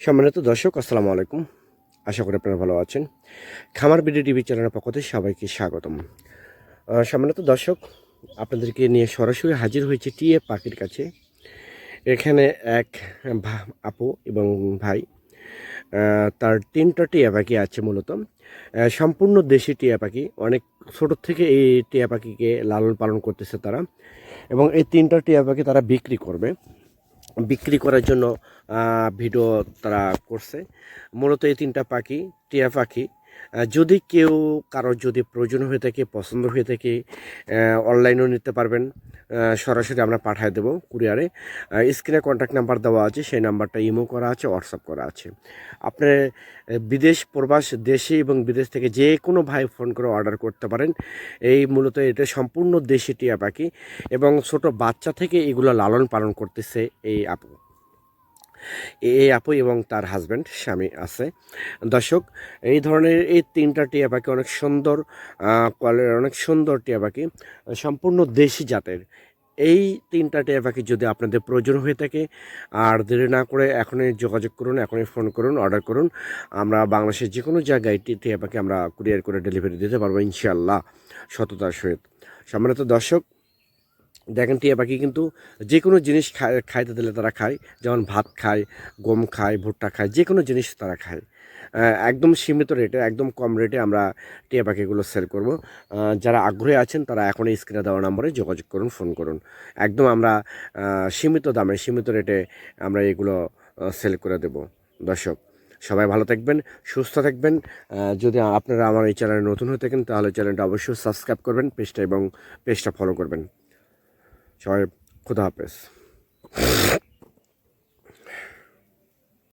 সম্মানিত দর্শক, আসসালামু আলাইকুম। আশা করি আপনারা ভালো আছেন। খামার বিডি টিভি চ্যানেলের পক্ষ থেকে সবাইকে স্বাগতম। সম্মানিত দর্শক, আপনাদেরকে নিয়ে সরাসরি হাজির হয়েছে টিএ পাখির কাছে। এখানে এক আপু এবং ভাই তার তিনটা টিয়া পাখি আছে মূলত। সম্পূর্ণ দেশি টিয়া পাখি। অনেক ছোট থেকে এই টিয়া পাখিকে লালন পালন করতেছে তারা। এবং এই তিনটা টিয়া পাখি তারা বিক্রি করবে। বিক্রি করার জন্য ভিডিও তারা করছে। মূলত এই তিনটা পাখি টিয়া পাখি যদি কেউ কারোর যদি প্রয়োজন হয়ে থাকে, পছন্দ হয়ে থাকে অনলাইনেও নিতে পারবেন। সরাসরি আমরা পাঠিয়ে দেবো কুরিয়ারে। স্ক্রিনে কন্ট্যাক্ট নাম্বার দেওয়া আছে, সেই নাম্বারটা ইমো করা আছে হোয়াটসঅ্যাপ করা আছে। আপনি বিদেশ, প্রবাস, দেশে এবং বিদেশ থেকে যে কোনো ভাই ফোন করে অর্ডার করতে পারেন। এই মূলত এটা সম্পূর্ণ দেশি টিয়া পাখি এবং ছোট বাচ্চা থেকে এগুলো লালন পালন করতেছে এই আপু। এই আপু এবং তার হাজব্যান্ড স্বামী আছে। দর্শক, এই ধরনের এই তিনটা টিয়া পাখি অনেক সুন্দর অনেক সুন্দর টিয়া পাখি, সম্পূর্ণ দেশি জাতের। এই তিনটা টিয়া পাখি যদি আপনাদের প্রয়োজন হয়ে থাকে, আর দেরি না করে এখনই যোগাযোগ করুন, এখনই ফোন করুন অর্ডার করুন। আমরা বাংলাদেশের যে কোনো জায়গায় টিয়া পাখি আমরা কুরিয়ার করে ডেলিভারি দিতে পারব ইনশাল্লাহ সততার সহিত। সম্মানিত দর্শক দেখেন টিয়া পাখি কিন্তু যে কোনো জিনিস খাইতে দিলে তারা খায়। যেমন ভাত খায়, গম খায়, ভুট্টা খায় যে কোনো জিনিস তারা খায়। একদম সীমিত রেটে একদম কম রেটে আমরা টিয়া পাখিগুলো সেল করব। যারা আগ্রহী আছেন, তারা এখন স্ক্রিনে দেওয়া নম্বরে যোগাযোগ করুন ফোন করুন। একদম আমরা সীমিত দামে, সীমিত রেটে আমরা এগুলো সেল করে দেব। দর্শক, সবাই ভালো থাকবেন, সুস্থ থাকবেন। যদি আপনারা আমার এই চ্যানেলে নতুন হয়ে থাকেন, তাহলে চ্যানেলটা অবশ্যই সাবস্ক্রাইব করবেন পেজটা এবং পেজটা ফলো করবেন। সবাই খুদা হাফেজ